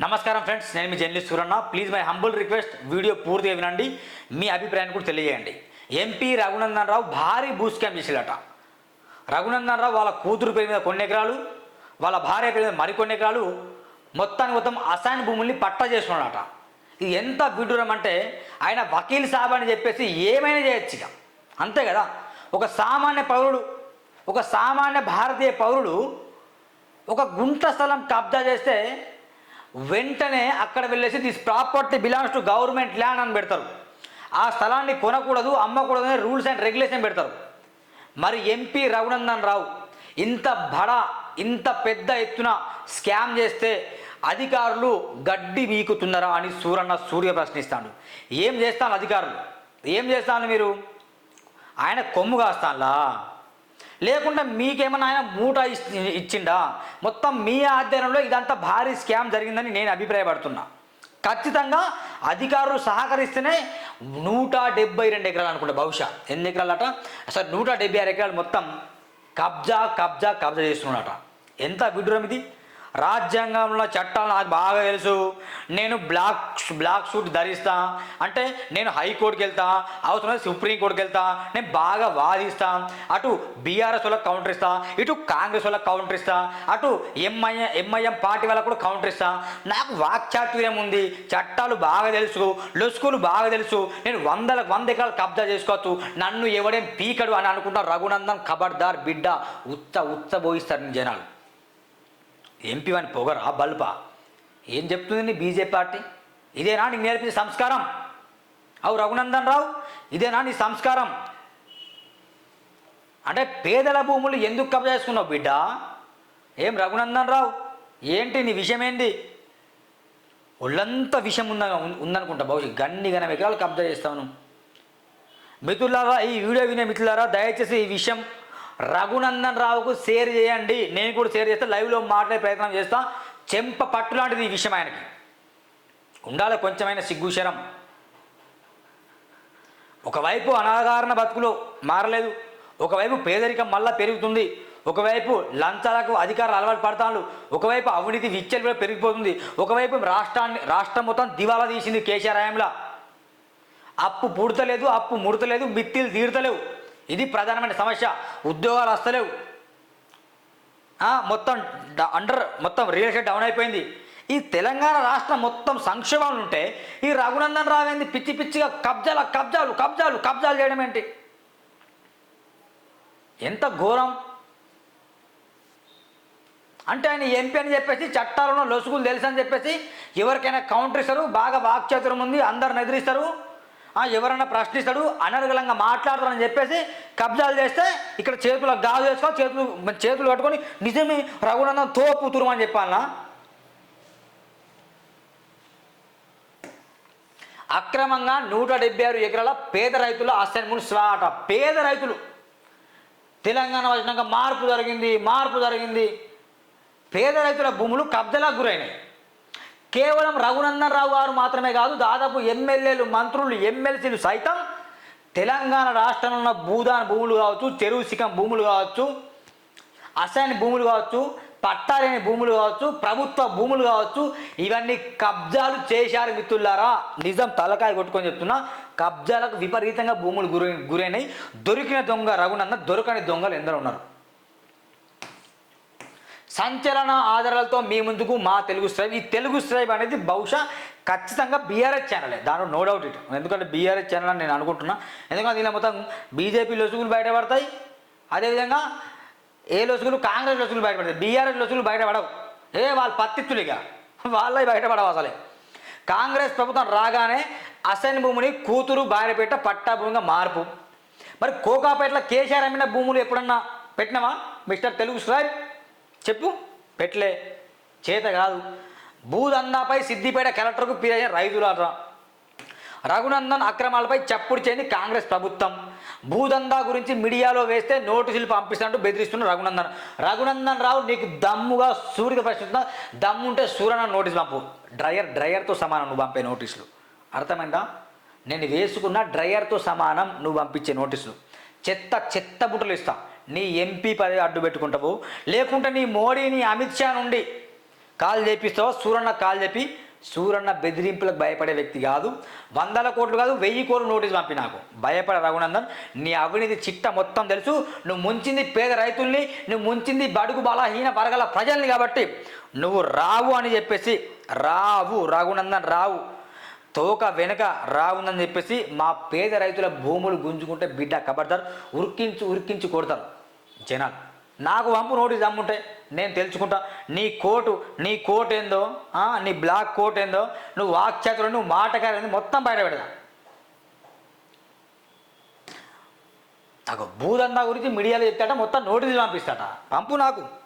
నమస్కారం ఫ్రెండ్స్ నేను మీ journalist Suranna please my humble request video పూర్తిగా వినండి. మీ అభిప్రాయాన్ని కూడా తెలియజేయండి. ఎంపీ రఘునందన్ రావు భారీ భూస్ క్యాంప్ చేసేదట రఘునందన్ రావు వాళ్ళ కూతురు పేరు మీద కొన్ని ఎకరాలు వాళ్ళ భార్య పేరు మీద మరికొన్ని ఎకరాలు మొత్తానికి మొత్తం అసైన్ భూముల్ని పట్టా చేసుకున్నాడట. ఇది ఎంత విడ్డూరం అంటే ఆయన వకీల్ సాబ్ అని చెప్పేసి ఏమైనా చేయొచ్చు ఇక. అంతే కదా? ఒక సామాన్య పౌరుడు ఒక సామాన్య భారతీయ పౌరుడు ఒక గుంట స్థలం కబ్జా చేస్తే వెంటనే అక్కడ వెళ్ళేసి this property belongs to government land అని పెడతారు. ఆ స్థలాన్ని కొనకూడదు అమ్మకూడదు అనే రూల్స్ అండ్ రెగ్యులేషన్ పెడతారు. మరి ఎంపీ రఘునందన్ రావు ఇంత బడ ఇంత పెద్ద ఎత్తున స్కామ్ చేస్తే అధికారులు గడ్డి వీకుతున్నారా అని సూరన్న సూర్య ప్రశ్నిస్తాడు. ఏం చేస్తాను అధికారులు? ఏం చేస్తాను మీరు? ఆయన కొమ్ము కాస్తాన్లా? లేకుండా మీకేమన్నా ఆయన మూట ఇచ్చిండా? మొత్తం మీ ఆధ్వర్యంలో ఇదంతా భారీ స్కామ్ జరిగిందని నేను అభిప్రాయపడుతున్నా. ఖచ్చితంగా అధికారులు సహకరిస్తేనే నూట డెబ్బై రెండు ఎకరాలు అనుకుంటా బహుశా. ఎన్ని ఎకరాలట? అసలు నూట డెబ్బై ఆరు ఎకరాలు మొత్తం కబ్జా కబ్జా కబ్జా చేస్తున్నాడట. ఎంత విడ్డూరం ఇది? రాజ్యాంగంలో చట్టాలు నాకు బాగా తెలుసు. నేను బ్లాక్ బ్లాక్ సూట్ ధరిస్తా. అంటే నేను హైకోర్టుకి వెళ్తా అవసరం సుప్రీంకోర్టుకి వెళ్తా. నేను బాగా వాదిస్తా. అటు బీఆర్ఎస్ వాళ్ళకి కౌంటర్ ఇస్తా. ఇటు కాంగ్రెస్ వాళ్ళకి కౌంటర్ ఇస్తా. అటు ఎంఐఎం ఎంఐఎం పార్టీ వాళ్ళకు కూడా కౌంటర్ ఇస్తా. నాకు వాక్చాతుర్యం ఉంది. చట్టాలు బాగా తెలుసు. లొసుకులు బాగా తెలుసు. నేను వందల వంద ఎకరాలు కబ్జా చేసుకోవచ్చు నన్ను ఎవడేం పీకడు అని అనుకుంటా రఘునందన్ ఖబర్దార్ బిడ్డ ఉత్త ఉత్త పోయిస్తారు జనాలు. ఎంపీ అని పొగరా బల్పా ఏం చెప్తుంది బీజేపీ పార్టీ? ఇదేనా నీకు నేర్పించే సంస్కారం? అవు రఘునందన్ రావు ఇదేనా నీ సంస్కారం? అంటే పేదల భూములు ఎందుకు కబ్జా చేసుకున్నావు బిడ్డ? ఏం రఘునందన్ రావు? ఏంటి నీ విషయం ఏంది ఒళ్ళంతా విషయం ఉంద ఉందనుకుంటా బహుశా గన్ని గన ఎకరాలు కబ్జా చేస్తాను మిత్రులారా ఈ వీడియో వినే మిత్రులారా దయచేసి ఈ విషయం రఘునందన్ రావుకు షేర్ చేయండి. నేను కూడా షేర్ చేస్తే లైవ్లో మాట్లాడే ప్రయత్నం చేస్తాం. చెంప పట్టు లాంటిది ఈ విషయం ఆయనకి. ఉండాలి కొంచెమైన సిగ్గుశరం. ఒకవైపు అనాధారణ బతుకులు మారలేదు. ఒకవైపు పేదరికం మళ్ళా పెరుగుతుంది. ఒకవైపు లంచాలకు అధికారులు అలవాటు పడతాను ఒకవైపు అవినీతి విచ్చలు కూడా పెరిగిపోతుంది. ఒకవైపు రాష్ట్రాన్ని రాష్ట్రం మొత్తం దివాలా తీసింది కేసీఆర్ హయాంలో అప్పు పుడతలేదు అప్పు ముడతలేదు మిత్తిలు తీరుతలేవు. ఇది ప్రధానమైన సమస్య. ఉద్యోగాలు వస్తలేవు మొత్తం డ- అండర్ మొత్తం రియల్ ఎస్టేట్ డౌన్ అయిపోయింది. ఈ తెలంగాణ రాష్ట్రం మొత్తం సంక్షేమాలు ఉంటే ఈ రఘునందన్ రావు ఏంది? పిచ్చి పిచ్చిగా కబ్జాల కబ్జాలు కబ్జాలు కబ్జాలు చేయడం ఏంటి? ఎంత ఘోరం. అంటే ఆయన ఎంపీ అని చెప్పేసి చట్టాలను లొసుగులు తెలుసు అని చెప్పేసి ఎవరికైనా కౌంటర్ ఇస్తారు బాగా వాక్చాతురం ఉంది అందరు నిద్రిస్తారు ఎవరన్నా ప్రశ్నిస్తాడు అనర్గలంగా మాట్లాడతారని చెప్పేసి కబ్జాలు చేస్తే ఇక్కడ చేతులకు గాజు వేసుకో చేతులు చేతులు కట్టుకొని నిజమే రఘునందన్ తోపు తురుమని చెప్పాలనా? అక్రమంగా నూట డెబ్బై ఆరు ఎకరాల పేద రైతుల అసైన్మెంట్ స్వాట పేద రైతులు. తెలంగాణ వచ్చినాక మార్పు జరిగింది మార్పు జరిగింది. పేద రైతుల భూములు కబ్జాలకు గురైనాయి. కేవలం రఘునందన్ రావు గారు మాత్రమే కాదు దాదాపు ఎమ్మెల్యేలు మంత్రులు ఎమ్మెల్సీలు సైతం తెలంగాణ రాష్ట్రంలో ఉన్న భూదాన భూములు కావచ్చు చెరువు శిఖం భూములు కావచ్చు అసైన్ భూములు కావచ్చు పట్టాలేని భూములు కావచ్చు ప్రభుత్వ భూములు కావచ్చు ఇవన్నీ కబ్జాలు చేశారు మిత్రులారా. నిజం తలకాయ కొట్టుకొని చెప్తున్నా కబ్జాలకు విపరీతంగా భూములు గురి గురైనాయి. దొరికిన దొంగ రఘునందన్ దొరకని దొంగలు ఎందరో ఉన్నారు. సంచలన ఆధారాలతో మీ ముందుకు మా తెలుగు స్ట్రైబ్ ఈ తెలుగు స్ట్రైబ్ అనేది బహుశా ఖచ్చితంగా బీఆర్ఎస్ ఛానలే దానిలో నో డౌట్ ఇట్ ఎందుకంటే బీఆర్ఎస్ ఛానల్ అని నేను అనుకుంటున్నా. ఎందుకంటే దీనిలో మొత్తం బీజేపీ లొసుగులు బయటపడతాయి. అదేవిధంగా ఏ లొసుగులు? కాంగ్రెస్ లొసుగులు బయటపడతాయి. బీఆర్ఎస్ లొసుగులు బయటపడవు. ఏ వాళ్ళు పత్తిత్తులుగా వాళ్ళే బయటపడవు అసలే. కాంగ్రెస్ ప్రభుత్వం రాగానే అసైన్ భూమిని కూతురు భార్యపేట పట్టా భూమిగా మార్పు. మరి కోకాపేటలో కేసీఆర్ అమ్మిన భూములు ఎప్పుడన్నా పెట్టినావా? మిస్టర్ తెలుగు స్ట్రైబ్ చెప్పు. పెట్లే చేత కాదు. భూదందాపై సిద్దిపేట కలెక్టర్కు పిరయ్య రైతులాట రఘునందన్ అక్రమాలపై చప్పుడు చేయని కాంగ్రెస్ ప్రభుత్వం. భూదందా గురించి మీడియాలో వేస్తే నోటీసులు పంపిస్తున్నట్టు బెదిరిస్తున్న రఘునందన్. రఘునందన్ రావు నీకు దమ్ముగా సూర్యుగా ప్రశ్నిస్తున్నా. దమ్ము ఉంటే సూర్యన నోటీస్ పంపు. డ్రయర్ డ్రయర్తో సమానం నువ్వు పంపే నోటీసులు. అర్థమైందా? నేను వేసుకున్న డ్రయర్తో సమానం నువ్వు పంపించే నోటీసులు. చెత్త చెత్త బుట్టలు ఇస్తాను నీ ఎంపీ పరి అడ్డు పెట్టుకుంటావు. లేకుంటే నీ మోడీని అమిత్ షా నుండి కాల్ చేపిస్తావు సూరన్న కాల్ చెప్పి సూరన్న బెదిరింపులకు భయపడే వ్యక్తి కాదు. వందల కోట్లు కాదు వెయ్యి కోట్లు నోటీస్ పంపి నాకు. భయపడ రఘునందన్ నీ అవినీతి చిట్ట మొత్తం తెలుసు. నువ్వు ముంచింది పేద రైతుల్ని నువ్వు ముంచింది బడుగు బలహీన వర్గాల ప్రజల్ని కాబట్టి నువ్వు రావు అని చెప్పేసి రావు రఘునందన్ రావు. తోక వెనక రావుందని చెప్పేసి మా పేద రైతుల భూములు గుంజుకుంటే బిడ్డ కబడతారు ఉరికించి ఉరికించి కొడతారు జనాలు. నాకు వంపు నోటీస్ అమ్ముంటే నేను తెలుసుకుంటా నీ కోటు నీ కోట్ ఏందో నీ బ్లాక్ కోట్ ఏందో నువ్వు వాక్చేతలు నువ్వు మాటకారు మొత్తం బయట పెడదా నాకు భూదందా గురించి మీడియాలో చెప్తాట మొత్తం నోటీసులు పంపిస్తాట. పంపు నాకు.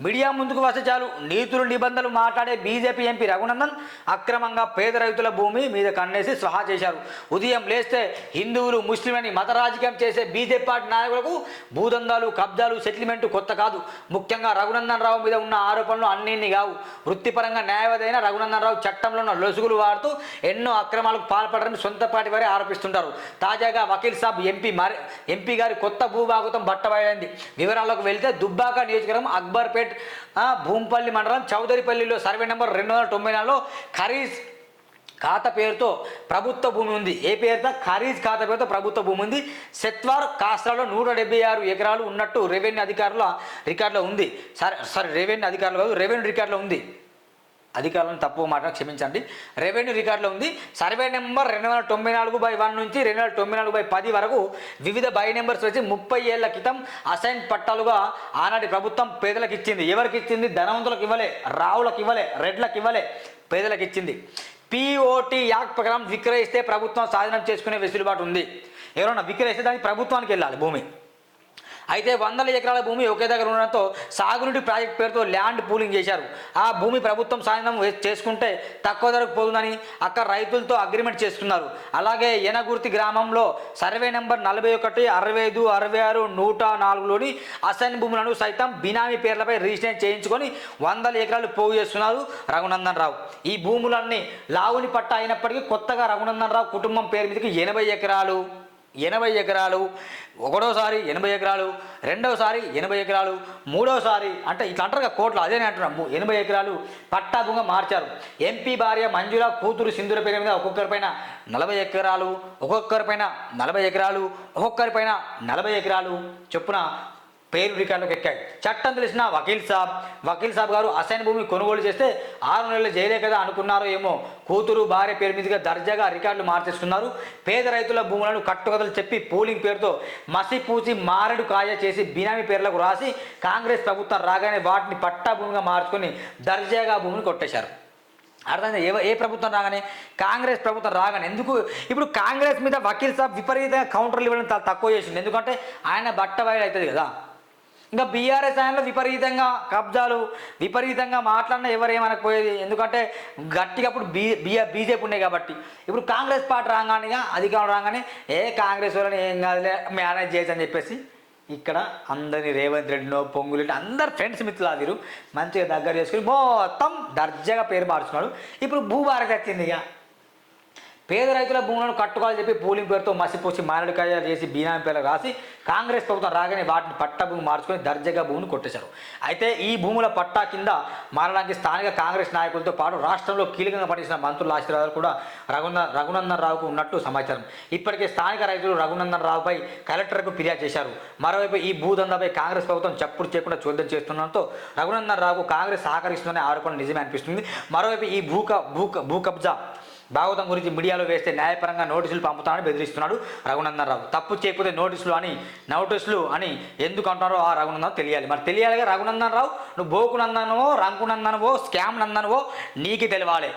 మీడియా ముందుకు వస్తే చాలు. నీతులు నిబంధనలు మాట్లాడే బీజేపీ ఎంపీ రఘునందన్ అక్రమంగా పేద రైతుల భూమి మీద కన్నేసి స్వహా చేశారు. ఉదయం లేస్తే హిందువులు ముస్లింలని మత రాజకీయం చేసే బీజేపీ పార్టీ నాయకులకు భూదందాలు కబ్జాలు సెటిల్మెంట్ కొత్త కాదు. ముఖ్యంగా రఘునందన్ రావు మీద ఉన్న ఆరోపణలు అన్నిన్ని కావు. వృత్తిపరంగా న్యాయవాదైన రఘునందన్ రావు చట్టంలో ఉన్న లొసుగులు వాడుతూ ఎన్నో అక్రమాలకు పాల్పడరని సొంత పార్టీ వారే ఆరోపిస్తుంటారు. తాజాగా వకీల్ సాబ్ ఎంపీ మరి ఎంపీ గారి కొత్త భూభాగతం బట్టబయలైంది. వివరాలకు వెళ్తే దుబ్బాక నియోజకవర్గం అక్బర్పేట్ భూంపల్లి మండలం చౌదరిపల్లిలో సర్వే నెంబర్ రెండు వందల తొంభై నాలుగులో ఖరీజ్ ఖాతా పేరుతో ప్రభుత్వ భూమి ఉంది. ఏ పేరుతో ఖరీజ్ ఖాతా పేరుతో ప్రభుత్వ భూమి ఉంది. సెత్వార్ కాస్ట్రాలో నూట డెబ్బై ఆరు ఎకరాలు ఉన్నట్టు రెవెన్యూ అధికారుల రికార్డులో ఉంది. సారీ సారీ రెవెన్యూ అధికారులు కాదు రెవెన్యూ రికార్డులో ఉంది. అధికారులను తప్పు మాట క్షమించండి. రెవెన్యూ రికార్డులో ఉంది. సర్వే నెంబర్ రెండు వందల తొంభై నాలుగు బై వన్ నుంచి రెండు వందల తొంభై నాలుగు బై పది వరకు వివిధ బై నెంబర్స్ వచ్చి ముప్పై ఏళ్ళ క్రితం అసైన్ పట్టాలుగా ఆనాటి ప్రభుత్వం పేదలకు ఇచ్చింది. ఎవరికి ఇచ్చింది? ధనవంతులకు ఇవ్వలే రావులకు ఇవ్వలే రెడ్లకు ఇవ్వలే పేదలకు ఇచ్చింది. పిఓటి యాక్ట్ ప్రకారం విక్రయిస్తే ప్రభుత్వం స్వాధీనం చేసుకునే వెసులుబాటు ఉంది. ఎవరైనా విక్రయిస్తే దానికి ప్రభుత్వానికి వెళ్ళాలి భూమి. అయితే వందల ఎకరాల భూమి ఒకే దగ్గర ఉండడంతో సాగునీటి ప్రాజెక్ట్ పేరుతో ల్యాండ్ పూలింగ్ చేశారు. ఆ భూమి ప్రభుత్వం సాయంత్రం చేసుకుంటే తక్కువ ధరకు పోతుందని అక్కడ రైతులతో అగ్రిమెంట్ చేసుకున్నారు అలాగే యనగుర్తి గ్రామంలో సర్వే నెంబర్ నలభై ఒకటి అరవై ఐదు అరవై ఆరు నూట నాలుగులోని అసైన్ భూములను సైతం బినామీ పేర్లపై రిజిస్ట్రేషన్ చేయించుకొని వందల ఎకరాలు పోగు చేస్తున్నారు రఘునందన్ రావు. ఈ భూములన్నీ లావుని పట్ట అయినప్పటికీ కొత్తగా రఘునందన్ రావు కుటుంబం పేరు మీదకి ఎనభై ఎకరాలు. ఎనభై ఎకరాలు ఒకటోసారి ఎనభై ఎకరాలు రెండోసారి ఎనభై ఎకరాలు మూడోసారి అంటే ఇట్లా అంటారు కదా కోట్లు అదే నేను అంటున్నాను ఎనభై ఎకరాలు పట్టాభంగా మార్చారు. ఎంపీ భార్య మంజుల కూతురు సింధుల పేరు మీద ఒక్కొక్కరిపైన నలభై ఎకరాలు ఒక్కొక్కరిపైన నలభై ఎకరాలు ఒక్కొక్కరిపైన నలభై ఎకరాలు. చొప్పున పేరు రికార్డులోకి ఎక్కాయి చట్టం తెలిసిన వకీల్ సాబ్ వకీల్ సాబ్ గారు అసైన్ భూమి కొనుగోలు చేస్తే ఆరు నెలలు జైలే కదా అనుకున్నారో ఏమో. కూతురు భార్య పేరు మీదుగా దర్జాగా రికార్డులు మార్చేస్తున్నారు. పేద రైతుల భూములను కట్టుకథలు చెప్పి పోలింగ్ పేరుతో మసి పూసి మారెడు కాయ చేసి బినామీ పేర్లకు రాసి కాంగ్రెస్ ప్రభుత్వం రాగానే వాటిని పట్టా భూమిగా మార్చుకొని దర్జాగా భూమిని కొట్టేశారు. అర్థమైంది? ఏ ఏ ప్రభుత్వం రాగానే? కాంగ్రెస్ ప్రభుత్వం రాగానే. ఎందుకు? ఇప్పుడు కాంగ్రెస్ మీద వకీల్ సాబ్ విపరీతంగా కౌంటర్లు ఇవ్వడం చాలా తక్కువ చేసింది ఎందుకంటే ఆయన బట్ట బయలు అవుతుంది కదా. ఇంకా బీఆర్ఎస్ ఆయనలో విపరీతంగా కబ్జాలు విపరీతంగా మాట్లాడినా ఎవరేమనకపోయేది ఎందుకంటే గట్టిగా అప్పుడు బీ బీజేపీ ఉన్నాయి కాబట్టి. ఇప్పుడు కాంగ్రెస్ పార్టీ రాగానే ఇక అధికారం రాగానే ఏ కాంగ్రెస్ వాళ్ళని ఏం కాదులే మేనేజ్ చేయొచ్చు అని చెప్పేసి ఇక్కడ అందరిని రేవంత్ రెడ్డినో పొంగులెడ్డి అందరు ఫ్రెండ్స్ మిత్రులాదిరు మంచిగా దగ్గర చేసుకుని మొత్తం దర్జాగా పేరు మార్చుకున్నాడు. ఇప్పుడు భూభారతి వచ్చింది ఇక. పేద రైతుల భూములను కట్టుకోవాలని చెప్పి పూలింగ్ పేరుతో మసిపోసి మారడికాయ చేసి బీనామీ పేర్లు రాసి కాంగ్రెస్ ప్రభుత్వం రాగానే వాటిని పట్టా భూమి మార్చుకొని దర్జాగా భూమిని కొట్టేశారు. అయితే ఈ భూముల పట్టా కింద మారడానికి స్థానిక కాంగ్రెస్ నాయకులతో పాటు రాష్ట్రంలో కీలకంగా పనిచేసిన మంత్రుల ఆశీర్వాదాలు కూడా రఘున రఘునందన్ రావుకు ఉన్నట్టు సమాచారం. ఇప్పటికే స్థానిక రైతులు రఘునందన్ రావుపై కలెక్టర్కు ఫిర్యాదు చేశారు. మరోవైపు ఈ భూదందాపై కాంగ్రెస్ ప్రభుత్వం చప్పుడు చేయకుండా చూద్దాం చేస్తుండడంతో రఘునందన్ రావుకు కాంగ్రెస్ సహకరిస్తుందనే ఆరోపణ నిజమే అనిపిస్తుంది. మరోవైపు ఈ భూ భూ భూ కబ్జా భాగవతం గురించి మీడియాలో వేస్తే న్యాయపరంగా నోటీసులు పంపుతానని బెదిరిస్తున్నాడు రఘునందన్ రావు తప్పు చేయకపోతే నోటీసులు అని నోటీసులు అని ఎందుకు అంటారో ఆ రఘునందన్ తెలియాలి. మరి తెలియాలిగా రఘునందన్ రావు నువ్వు బోకునందనవో రంకునందనవో స్కామ్ నందనవో నీకు తెలియాలి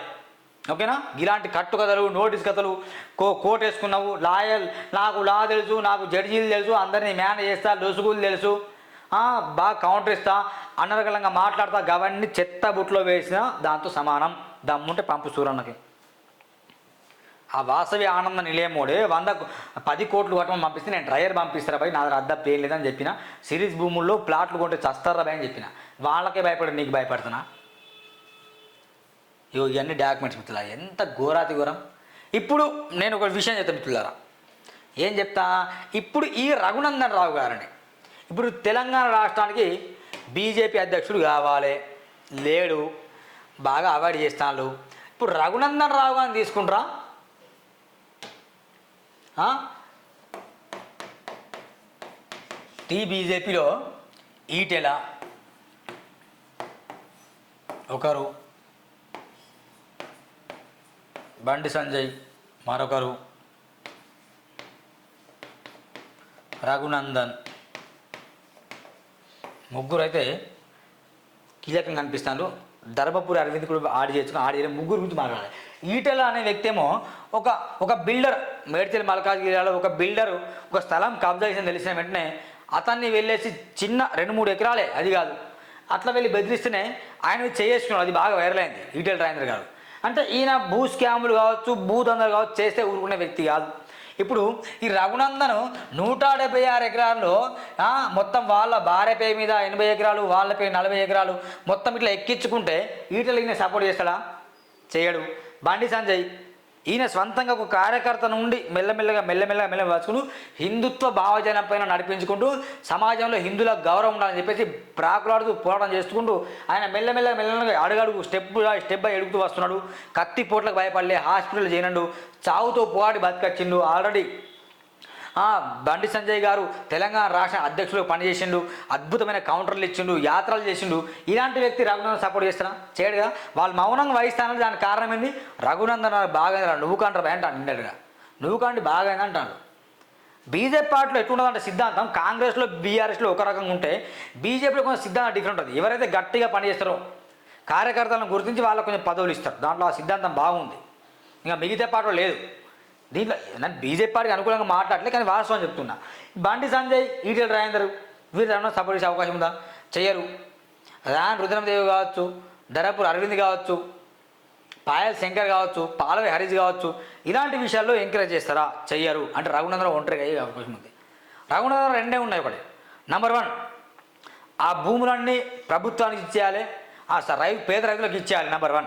ఓకేనా? ఇలాంటి కట్టు కథలు నోటీస్ కథలు కో కోట్ వేసుకున్నావు లాయల్ నాకు లా తెలుసు నాకు జడ్జీలు తెలుసు అందరినీ మేనేజ్ చేస్తా లొసుగులు తెలుసు. బాగా కౌంటర్ ఇస్తా అనర్గళంగా మాట్లాడతా గవన్నీ చెత్త బుట్లో వేసిన దాంతో సమానం. దమ్ముంటే పంపు సూరన్నకి. ఆ వాసవి ఆనంద నిలయమోడే వంద పది కోట్లు కట్టమని పంపిస్తే నేను డ్రైయర్ పంపిస్తారా భయ్ నా దగ్గర అద్దం పేరు లేదని చెప్పిన. సిరీస్ భూముల్లో ప్లాట్లు కొంటే చస్తారా భయ్ అని చెప్పిన. వాళ్ళకే భయపడి నీకు భయపడుతున్నా. ఇగో ఇవన్నీ డాక్యుమెంట్స్ మిత్రులారా ఎంత ఘోరాతి ఘోరం. ఇప్పుడు నేను ఒక విషయం చెప్తాను మిత్రులారా. ఏం చెప్తా? ఇప్పుడు ఈ రఘునందన్ రావు గారని ఇప్పుడు తెలంగాణ రాష్ట్రానికి బీజేపీ అధ్యక్షుడు కావాలి. లేడు. బాగా అవాయిడ్ చేస్తాను ఇప్పుడు రఘునందన్ రావు గారిని తీసుకుంటారా? టీ బీజేపీలో ఈటెల ఒకరు బండి సంజయ్ మరొకరు రఘునందన్. ముగ్గురు అయితే కీలకంగా కనిపిస్తున్నారు ధర్మపురి అరవింద్ కూడా ఆడి చేసుకుని ఆడి ముగ్గురు గురించి మాట్లాడాలి. ఈటల అనే వ్యక్తి ఏమో ఒక ఒక బిల్డర్ మేడ్చల్ మల్కాజ్గిరిలో ఒక బిల్డర్ ఒక స్థలం కబ్జా చేసిన తెలిసిన వెంటనే అతన్ని వెళ్ళేసి చిన్న రెండు మూడు ఎకరాలే అది కాదు. అట్లా వెళ్ళి బెదిరిస్తేనే ఆయన చేసుకున్నాడు అది బాగా వైరల్ అయింది ఈటెల రాజేంద్ర గారు. అంటే ఈయన భూ స్కాములు కావచ్చు భూదందలు కావచ్చు చేస్తే ఊరుకునే వ్యక్తి కాదు. ఇప్పుడు ఈ రఘునందన్ నూట డెబ్బై ఆరు ఎకరాల్లో మొత్తం వాళ్ళ భార్య పేరు మీద ఎనభై ఎకరాలు వాళ్ళ పే నలభై ఎకరాలు మొత్తం ఇట్లా ఎక్కించుకుంటే ఈటలకి సపోర్ట్ చేస్తాడా? చేయడు. బండి సంజయ్ ఈయన స్వంతంగా ఒక కార్యకర్త నుండి మెల్లమెల్లగా మెల్లమెల్లగా మెల్లగా వచ్చుకుంటూ హిందుత్వ భావజనం పైన నడిపించుకుంటూ సమాజంలో హిందువుల గౌరవం ఉండాలని చెప్పేసి ప్రాకులాడుతూ పోరాటం చేసుకుంటూ ఆయన మెల్లమెల్లగా మెల్లమెల్లగా అడుగడుగు స్టెప్ స్టెప్ బై ఎడుగుతూ వస్తున్నాడు. కత్తి పోట్లకు భయపడలే హాస్పిటల్ చేయనండు చావుతో పోరాడి బతికొచ్చిండు. ఆల్రెడీ బండి సంజయ్ గారు తెలంగాణ రాష్ట్ర అధ్యక్షులు పనిచేసిండు అద్భుతమైన కౌంటర్లు ఇచ్చిండు యాత్రలు చేసిండు. ఇలాంటి వ్యక్తి రఘునందన్ సపోర్ట్ చేస్తున్నా? చేయడు కదా వాళ్ళు మౌనంగా వహిస్తానని దానికి కారణం ఏంది? రఘునందన్ బాగా నువ్వు కంటారు అంటాను నిండడుగా నువ్వు కండి బాగా అంటాడు. బీజేపీ పార్టీలో ఎట్లుంటుందంటే సిద్ధాంతం కాంగ్రెస్లో బీఆర్ఎస్లో ఒక రకంగా ఉంటే బీజేపీలో కొంచెం సిద్ధాంతం డిఫరెంట్ ఉంటుంది ఎవరైతే గట్టిగా పనిచేస్తారో కార్యకర్తలను గుర్తించి వాళ్ళకు కొంచెం పదవులు ఇస్తారు. దాంట్లో ఆ సిద్ధాంతం బాగుంది. ఇంకా మిగతా పార్టీలో లేదు. దీంట్లో నేను బీజేపీ పార్టీకి అనుకూలంగా మాట్లాడలే కానీ వాస్తవం చెప్తున్నా. బండి సంజయ్ ఈటెల రాజేందర్ వీరు ఏమన్నా సపోర్ట్ చేసే అవకాశం ఉందా? చెయ్యరు రాన్ రుద్రమదేవి కావచ్చు ధరపూర్ అరవింద్ కావచ్చు పాయల్ శంకర్ కావచ్చు పాలవి హరీష్ కావచ్చు ఇలాంటి విషయాల్లో ఎంకరేజ్ చేస్తారా? చెయ్యరు. అంటే రఘునందన్ ఒంటరిగా అయ్యే అవకాశం ఉంది. రఘునందన్ రెండే ఉన్నాయి ఒకటి. నంబర్ వన్ ఆ భూములన్నీ ప్రభుత్వానికి ఇచ్చేయాలి. ఆ స- రై పేద రైతులకు ఇచ్చేయాలి నెంబర్ వన్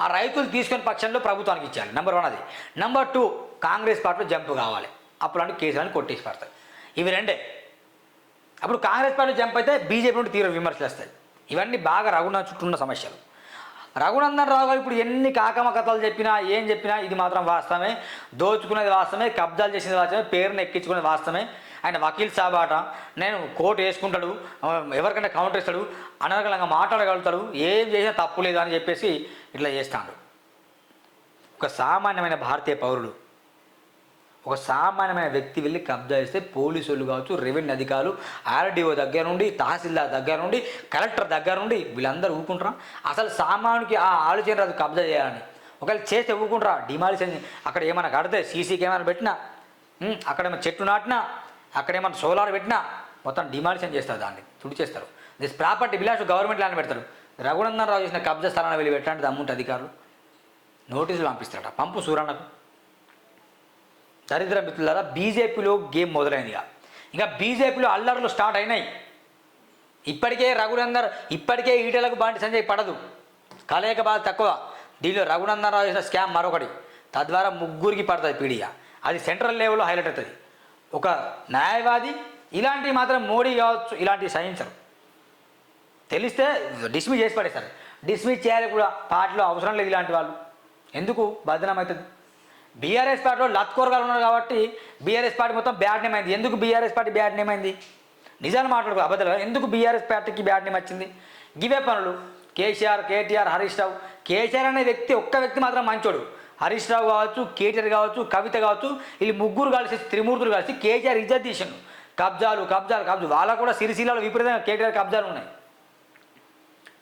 ఆ రైతులు తీసుకునే పక్షంలో ప్రభుత్వానికి ఇచ్చేయాలి నెంబర్ వన్ అది. Number two Congress party jump కావాలి. అప్పుడు అంటే కేసులను కొట్టేసి పడతాయి. ఇవి రెండే. అప్పుడు కాంగ్రెస్ పార్టీ జంప్ అయితే బీజేపీ నుండి తీవ్ర విమర్శలు వస్తాయి. ఇవన్నీ బాగా రఘునాథ్ చుట్టూ ఉన్న సమస్యలు. రఘునందన్ రావు గారు ఇప్పుడు ఎన్ని కాకమ కథలు చెప్పినా ఏం చెప్పినా ఇది మాత్రం వాస్తవమే. దోచుకునేది వాస్తవమే కబ్జాలు చేసేది వాస్తవమే పేరును ఎక్కించుకునేది వాస్తవమే. ఆయన వకీల్ సాబ్ ఆట. నేను కోర్టు వేసుకుంటాడు ఎవరికైనా కౌంటర్ ఇస్తాడు అనర్గలంగా మాట్లాడగలుగుతాడు ఏం చేసినా తప్పు లేదు అని చెప్పేసి ఇట్లా చేస్తాడు. ఒక సామాన్యమైన భారతీయ పౌరుడు ఒక సామాన్యమైన వ్యక్తి వెళ్ళి కబ్జా చేస్తే పోలీసులు కావచ్చు రెవెన్యూ అధికారులు ఆర్డీఓ దగ్గర నుండి తహసీల్దార్ దగ్గర నుండి కలెక్టర్ దగ్గర నుండి వీళ్ళందరూ ఊరుకుంటారా? అసలు సామాన్యుడికి ఆ ఆలోచన రాదు కబ్జా చేయాలని. ఒకవేళ చేస్తే ఊరుకుంటారా? డిమాలిషన్ అక్కడ ఏమైనా కడితే సీసీ కెమెరా పెట్టినా అక్కడ ఏమైనా చెట్టు నాటినా అక్కడేమన్నా సోలార్ పెట్టినా మొత్తం డిమాలిషన్ చేస్తారు దాన్ని తుడిచేస్తారు. This property belongs government land పెడతారు. రఘునందన్ రావు చేసిన కబ్జా స్థలాన్ని వెళ్ళి పెట్టండి దమ్ముంటే అధికారులు. నోటీసులు పంపిస్తారట పంపు సూరణకు దరిద్ర మిత్రులారా బీజేపీలో గేమ్ మొదలైంది ఇంకా. బీజేపీలో అల్లర్లు స్టార్ట్ అయినాయి. ఇప్పటికే రఘునందర్ ఇప్పటికే ఈటలకు బాంటి సంజయ్ పడదు. కలయిక బాధ తక్కువ. దీనిలో రఘునందన్ రావు చేసిన స్కామ్ మరొకటి. తద్వారా ముగ్గురికి పడుతుంది పీడియా. అది సెంట్రల్ లెవెల్లో హైలైట్ అవుతుంది. ఒక న్యాయవాది ఇలాంటివి మాత్రం మోడీ కావచ్చు ఇలాంటివి సహించరు. తెలిస్తే డిస్మిస్ చేసి పడేస్తారు. డిస్మిస్ చేయాలి కూడా పార్టీలో అవసరం లేదు ఇలాంటి వాళ్ళు. ఎందుకు? బదనాం అవుతుంది బీఆర్ఎస్ పార్టీలో లత్కోరగాలు ఉన్నారు కాబట్టి బీఆర్ఎస్ పార్టీ మొత్తం బ్యాడ్ నేమ్ అయింది. ఎందుకు బీఆర్ఎస్ పార్టీ బ్యాడ్ నేమ్ అయింది? నిజాన్ని మాట్లాడుకో అబద్ధాలు ఎందుకు బీఆర్ఎస్ పార్టీకి బ్యాడ్ నేమ్ వచ్చింది? గివే పనులు. కేసీఆర్ కేటీఆర్ హరీష్ రావు. కేసీఆర్ అనే వ్యక్తి ఒక్క వ్యక్తి మాత్రం మంచోడు. హరీష్ రావు కావచ్చు కేటీఆర్ కావచ్చు కవిత కావచ్చు వీళ్ళు ముగ్గురు కలిసి త్రిమూర్తులు కలిసి కేటీఆర్ ఇజ్జత్ తీసిండు. కబ్జాలు కబ్జాలు కబ్జాలు. వాళ్ళ కూడా సిరిసిల్లలో విపరీతంగా కేటీఆర్ కబ్జాలు ఉన్నాయి.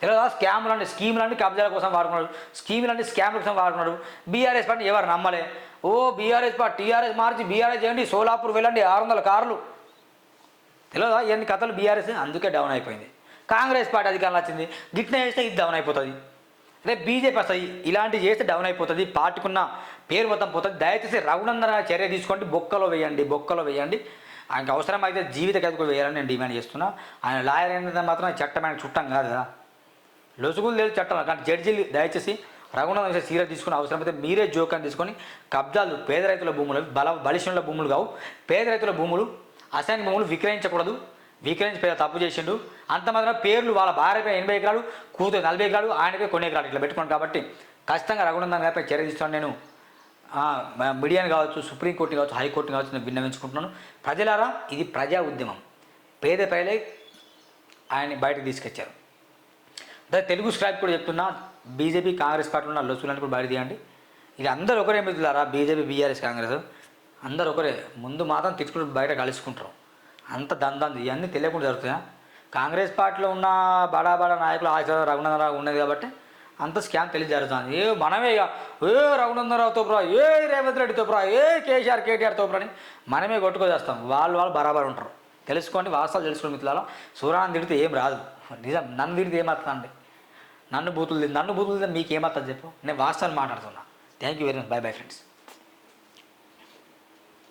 తెలియదా? స్కామ్లు అంటే స్కీములు అంటే కబ్జాల కోసం వాడుకున్నాడు. స్కీములు అంటే స్కామ్ల కోసం వాడుకున్నాడు. బీఆర్ఎస్ పార్టీ ఎవరు నమ్మలే? ఓ బీఆర్ఎస్ పార్టీ టీఆర్ఎస్ మార్చి బీఆర్ఎస్ చేయండి సోలాపూర్ వెళ్ళండి ఆరు వందల కార్లు. తెలియదా? ఎన్ని కథలు బీఆర్ఎస్ అందుకే డౌన్ అయిపోయింది. కాంగ్రెస్ పార్టీ అధికారంలో వచ్చింది. గిట్నే చేస్తే ఇది డౌన్ అయిపోతుంది. రేపు బీజేపీ అసలు ఇలాంటివి చేస్తే డౌన్ అయిపోతుంది పార్టీకున్న పేరు మొత్తం పోతుంది. దయచేసి రఘునందన చర్య తీసుకోండి బొక్కలో వేయండి బొక్కలో వేయండి. ఆయనకు అవసరమైతే జీవిత కథకు వేయాలని నేను డిమాండ్ చేస్తున్నా. ఆయన లాయర్ అయినది మాత్రం చట్టం ఆయన చుట్టం కాదు కదా. లొసుగులు లేదు చట్టం కానీ జడ్జీలు దయచేసి రఘునందన్ విషయం సీరియస్ తీసుకుని అవసరమైతే మీరే జోకం తీసుకొని కబ్జాలు పేద రైతుల భూములు బల బలిష్ఠుల భూములు కావు. పేద రైతుల భూములు అసైన్ భూములు విక్రయించకూడదు. విక్రయించి పెద్ద తప్పు చేసిండు. అంత మాత్రం పేర్లు వాళ్ళ భార్యపై ఎనభై ఎకరాలు కూతురు నలభై ఎకరాలు ఆయనపై కొన్ని ఎకరాలు ఇట్లా పెట్టుకోండి కాబట్టి ఖచ్చితంగా రఘునందన్ గారిపై చర్య తీస్తాను నేను మీడియాని కావచ్చు సుప్రీంకోర్టుని కావచ్చు హైకోర్టుని కావచ్చు నేను విన్నవించుకుంటున్నాను. ప్రజలారా ఇది ప్రజా ఉద్యమం. పేద ప్రజలే ఆయన్ని బయటకు తీసుకొచ్చారు. తెలుగు స్ట్రైక్ కూడా చెప్తున్నా బీజేపీ కాంగ్రెస్ పార్టీలో ఉన్న లొసులను కూడా బయట తీయండి. ఇది అందరూ ఒకరే మిత్రులారా బీజేపీ బీఆర్ఎస్ కాంగ్రెస్. అందరూ ఒకరే ముందు మాత్రం తిట్టుకుంటూ బయట కలుసుకుంటారు. అంత దందాంది ఇవన్నీ తెలియకుండా జరుగుతాయా కాంగ్రెస్ పార్టీలో ఉన్న బడా బడా నాయకులు ఆశ రఘునందరావు ఉన్నది కాబట్టి అంత స్కామ్ తెలియ జరుగుతుంది. ఏ మనమే ఇక ఏ రఘునందరావుతో బ్రా ఏ రేవంత్ రెడ్డి తోపురా ఏ కేసీఆర్ కేటీఆర్ తోపురా అని మనమే కొట్టుకోజేస్తాం వాళ్ళు వాళ్ళు బరాబర్ ఉంటారు. తెలుసుకోండి వాస్తవాలు తెలుసుకోండి మిత్రులలో సూర్యాన్ని తిడితే ఏం రాదు. నిజం నన్ను తిడితే ఏమవుతుందండి నన్ను బూతులు నన్ను బూతులు మీకు ఏమవుతుంది చెప్పు. నేను వాస్తవాలు మాట్లాడుతున్నా. Thank you very much bye bye friends